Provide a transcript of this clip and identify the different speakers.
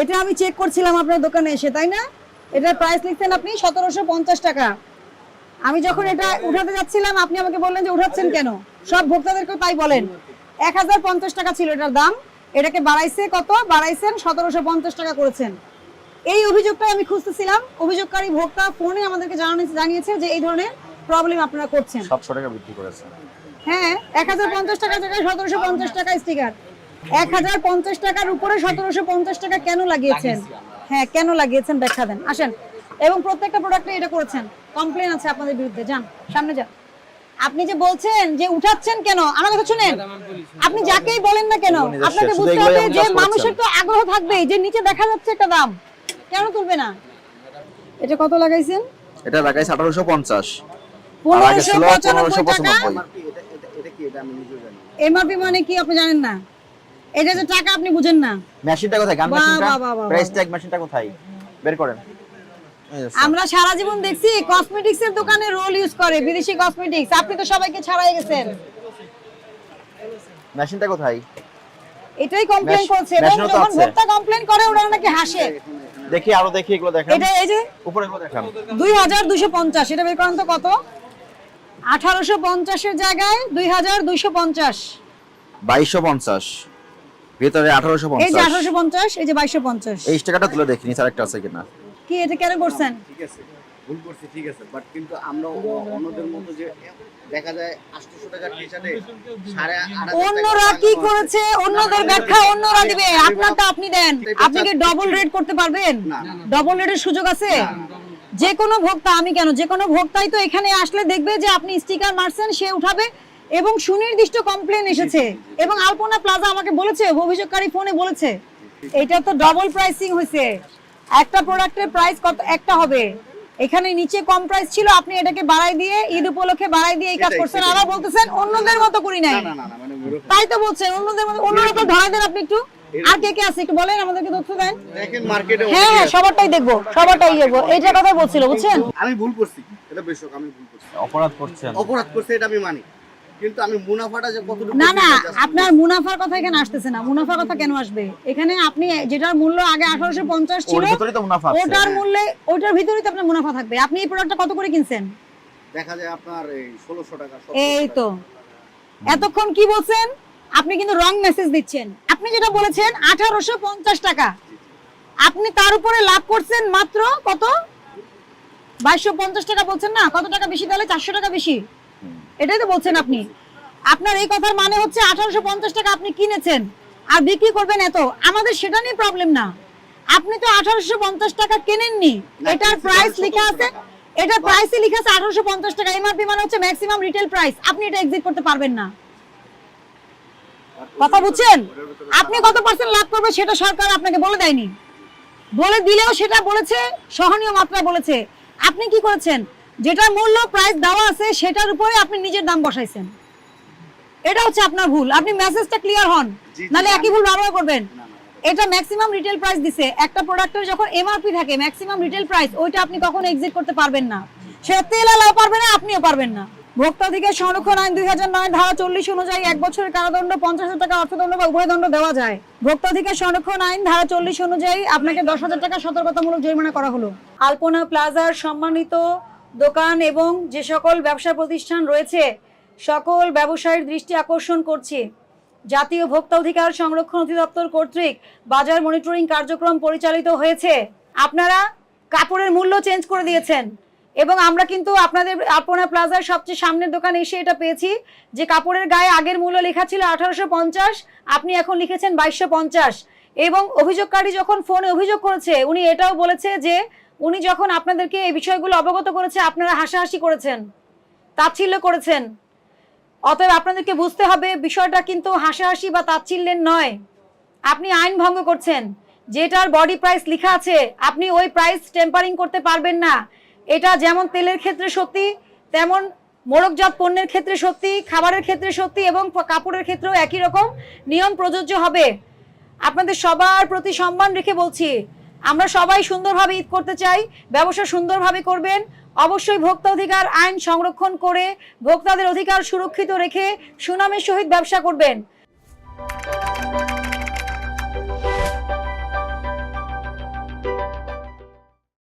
Speaker 1: এটা আমি চেক করছিলাম আপনার দোকানে এসে তাই না? এটার প্রাইস লিখছেন আপনি সতেরোশো পঞ্চাশ টাকা। আমি যখন এটা উঠাতে যাচ্ছিলাম আপনি আমাকে বললেন যে উঠাচ্ছেন কেন? সব ভোক্তাদেরকে তাই বলেন। এক হাজার পঞ্চাশ টাকা ছিল এটার দাম। এটাকে বাড়াইছে কত? বাড়াইছেন সতেরোশো পঞ্চাশ টাকা করেছেন। এই অভিযোগটা আমি খুঁজতেছিলাম। অভিযোগকারী ভোক্তা ফোনে আমাদেরকে জানানো জানিয়েছে যে এই ধরনের প্রবলেম আপনারা করছেন।
Speaker 2: সাতশো টাকা বৃদ্ধি করেছে
Speaker 1: হ্যাঁ এক হাজার পঞ্চাশ টাকা জায়গায় সতেরোশো পঞ্চাশ টাকা স্টিকার এক হাজার পঞ্চাশ টাকার উপরে সতেরোশো পঞ্চাশ টাকা কেন লাগিয়েছেন? হ্যাঁ কেন লাগিয়েছেন ব্যাখ্যা দেন। আসেন। এবং প্রত্যেকটা প্রোডাক্টে এটা করেছেন। কমপ্লেন আছে আপনাদের বিরুদ্ধে। যান সামনে যান। আপনি যে বলছেন যে উঠাচ্ছেন কেন? আমার কথা শুনেন। আপনি যাকেই বলেন না কেন আপনাকে বুঝতে হবে যে মানুষের তো আগ্রহ থাকবে যে নিচে দেখা যাচ্ছে একটা দাম। কেন তুলবে না? এটা কত লাগাইছেন?
Speaker 2: এটা লাগাইছে আঠারোশো পঞ্চাশ।
Speaker 1: পনেরোশো
Speaker 2: ছিল
Speaker 1: পঁচানব্বই।
Speaker 2: 1595
Speaker 1: টাকা। এমআরপি মানে কি আপনি জানেন না? এটা যে টাকা আপনি বুঝেন না।
Speaker 2: মেশিনটা কোথায়?
Speaker 1: গাম
Speaker 2: মেশিনটা? প্রাইস ট্যাগ মেশিনটা কোথায়? বের করেন।
Speaker 1: আমরা সারা জীবন দেখছি কসমেটিক্স এর দোকানে রোল ইউজ করে বিদেশি কসমেটিক্স আপনি তো সবাইকে ছাড়াই গেছেন।
Speaker 2: মেশিনটা কোথায়?
Speaker 1: এটাই
Speaker 2: কমপ্লেইন
Speaker 1: করছে। এবং যখন ভোক্তা কমপ্লেইন করে ওরা নাকি হাসে।
Speaker 2: দেখি আরও দেখি এগুলো দেখেন।
Speaker 1: এটা এই যে
Speaker 2: উপরে এগুলো দেখেন।
Speaker 1: 2250 এটা বের করেন তো কত? 1850 এর জায়গায়
Speaker 2: 2250 2250 ভিতরে আঠারোশো
Speaker 1: এই যে
Speaker 2: পঞ্চাশ
Speaker 1: আঠারোশো পঞ্চাশ এই যে বাইশশো পঞ্চাশ
Speaker 2: এই টাকাটা তুলে দেখিনি স্যার একটা আছে কিনা
Speaker 1: কি এটা কেন করছেন
Speaker 3: ঠিক আছে ভুল করছি ঠিক আছে বাট কিন্তু আমরা অন্যদের মতো যে দেখা যায় আটশোশো টাকার টি শার্টে সাড়ে আট হাজার টাকা
Speaker 1: অন্যরা কি করেছে অন্যদের ব্যাখ্যা অন্যরা দিবে আপনারটা আপনি দেন আপনি কি ডবল রেট করতে পারবেন
Speaker 3: না।
Speaker 1: ডবল রেটের সুযোগ আছে যে কোনো ভোক্তা আমি কেন যে কোনো ভোক্তাই তো এখানে আসলে দেখবে যে আপনি স্টিকার মারছেন সে উঠাবে এবং সুনির্দিষ্ট কমপ্লেন এসেছে। এবং আলপনা প্লাজা আমাকে বলেছে অভিযোগকারী ফোনে বলেছে। এটা তো ডবল প্রাইসিং হয়েছে। একটা প্রোডাক্টের প্রাইস কত একটা হবে। এখানে নিচে কম প্রাইস ছিল আপনি এটাকে বাড়াই দিয়ে ঈদ উপলক্ষে বাড়াই দিয়ে এই কাজ করছেন। আবার বলতেছেন অন্যদের মতো করি নাই।
Speaker 3: না না না না মানে।
Speaker 1: তাই তো বলছেন অন্যদের মধ্যে অন্যরা তো ধরা দেন আপনি একটু আর কে কে আছে একটু বলেন আমাদেরকে তথ্য দেন।
Speaker 3: দেখেন
Speaker 1: হ্যাঁ হ্যাঁ সবারটাই দেখব সবারটাই দেখব। এইটা কথা বলছিল বুঝছেন?
Speaker 3: আমি ভুল করছি এটা বেশক আমি ভুল করছি।
Speaker 2: অপরাধ করছেন।
Speaker 3: অপরাধ করছে এটা আমি মানি। কিন্তু আমি মুনাফাটা যে কতটুকু
Speaker 1: না না আপনার মুনাফার কথা এখানে আসতেছে না। মুনাফার কথা কেন আসবে? এখানে আপনি যেটার মূল্য আগে আঠারোশো পঞ্চাশ
Speaker 2: ওর
Speaker 1: ছিল
Speaker 2: তো মুনাফা আছে।
Speaker 1: ওটার মূল্যে ওটার ভিতরেই তো আপনার মুনাফা থাকবে। আপনি এই প্রোডাক্টটা কত করে কিনছেন?
Speaker 3: দেখা যায় আপনার এই ষোলোশো টাকা
Speaker 1: এই তো। এতক্ষণ কি বলছেন? আপনি কিন্তু রং মেসেজ দিচ্ছেন। আপনি যেটা বলেছেন আঠারোশো পঞ্চাশ টাকা। আপনি তার উপরে লাভ করছেন মাত্র কত? বাইশশো পঞ্চাশ টাকা বলছেন না? কত টাকা বেশি তাহলে? চারশো টাকা বেশি। এটাই তো বলছেন আপনি। আপনার এই কথার মানে হচ্ছে আঠারোশো পঞ্চাশ টাকা আপনি কিনেছেন আর বিক্রি করবেন এত। আমাদের সেটা নিয়ে প্রবলেম না। আপনি তো আঠারোশো পঞ্চাশ টাকা কেনেননি। এটার প্রাইস
Speaker 3: 1250
Speaker 1: লেখা আছে। এটা প্রাইসে লেখা আছে আঠারোশো পঞ্চাশ টাকা। এমআরপি মানে হচ্ছে ম্যাক্সিমাম রিটেল প্রাইস আপনি এটা এক্সিট করতে পারবেন না। কথা বুঝছেন? আপনি কত পার্সেন্ট লাভ করবেন সেটা সরকার আপনাকে বলে দেয়নি। বলে দিলেও সেটা বলেছে সহনীয় মাত্রা বলেছে। আপনি কি করেছেন? যেটা মূল্য প্রাইস দেওয়া আছে সেটার উপরে আপনি নিজের দাম বসাইছেন। এটা হচ্ছে আপনার ভুল। আপনি মেসেজটা ক্লিয়ার হন নালে একই ভুল বারবার করবেন। এটা ম্যাক্সিমাম রিটেল প্রাইস দিছে। একটা প্রোডাক্টের যখন এমআরপি থাকে ম্যাক্সিমাম রিটেল প্রাইস ওইটা আপনি কখনো এক্সিট করতে পারবেন না। সেটা তেল আলাও পারবে না আপনিও পারবেন না। ভোক্তাধিকার সংরক্ষণ আইন দুই হাজার নয় ধারা চল্লিশ অনুযায়ী এক বছরের কারাদণ্ড পঞ্চাশ হাজার টাকা অর্থদণ্ড বা উভয় দণ্ড দেওয়া যায়। ভোক্তাধিকার সংরক্ষণ আইন ধারা চল্লিশ অনুযায়ী আপনাকে দশ হাজার টাকা সতর্কতামূলক জরিমানা করা হলো। আলপনা প্লাজার সম্মানিত দোকান এবং যে সকল ব্যবসা প্রতিষ্ঠান রয়েছে, সকল ব্যবসায়ীর দৃষ্টি আকর্ষণ করছি। জাতীয় ভোক্তা অধিকার সংরক্ষণ অধিদপ্তর কর্তৃক বাজার মনিটরিং কার্যক্রম পরিচালিত হয়েছে। আপনারা কাপড়ের মূল্য চেঞ্জ করে দিয়েছেন এবং আমরা কিন্তু আপনাদের আপনা প্লাজার সবচেয়ে সামনের দোকানে এসে এটা পেয়েছি, যে কাপড়ের গায়ে আগের মূল্য লেখা ছিল আঠারোশো পঞ্চাশ, আপনি এখন লিখেছেন বাইশশো এবং অভিযোগকারী যখন ফোনে অভিযোগ করেছে, উনি এটাও বলেছে যে উনি যখন আপনাদেরকে এই বিষয়গুলো অবগত করেছে, আপনারা হাসাহাসি করেছেন, তাচ্ছিল্য করেছেন। অতএব আপনাদেরকে বুঝতে হবে, বিষয়টা কিন্তু হাসাহাসি বা তাচ্ছিল্যের নয়। আপনি আইন ভঙ্গ করছেন, যেটার বডি প্রাইস লেখা আছে, আপনি ওই প্রাইস টেম্পারিং করতে পারবেন না। এটা যেমন তেলের ক্ষেত্রে সত্যি, তেমন মোড়কজাত পণ্যের ক্ষেত্রে সত্যি, খাবারের ক্ষেত্রে সত্যি এবং কাপড়ের ক্ষেত্রেও একই রকম নিয়ম প্রযোজ্য হবে। আপনাদের সবার প্রতি সম্মান রেখে বলছি আমরা সবাই সুন্দরভাবে ঈদ করতে চাই, ব্যবসা সুন্দরভাবে করবেন। অবশ্যই ভোক্তা অধিকার আইন সংরক্ষণ করে ভোক্তাদের অধিকার সুরক্ষিত রেখে সুনামের সহিত ব্যবসা করবেন।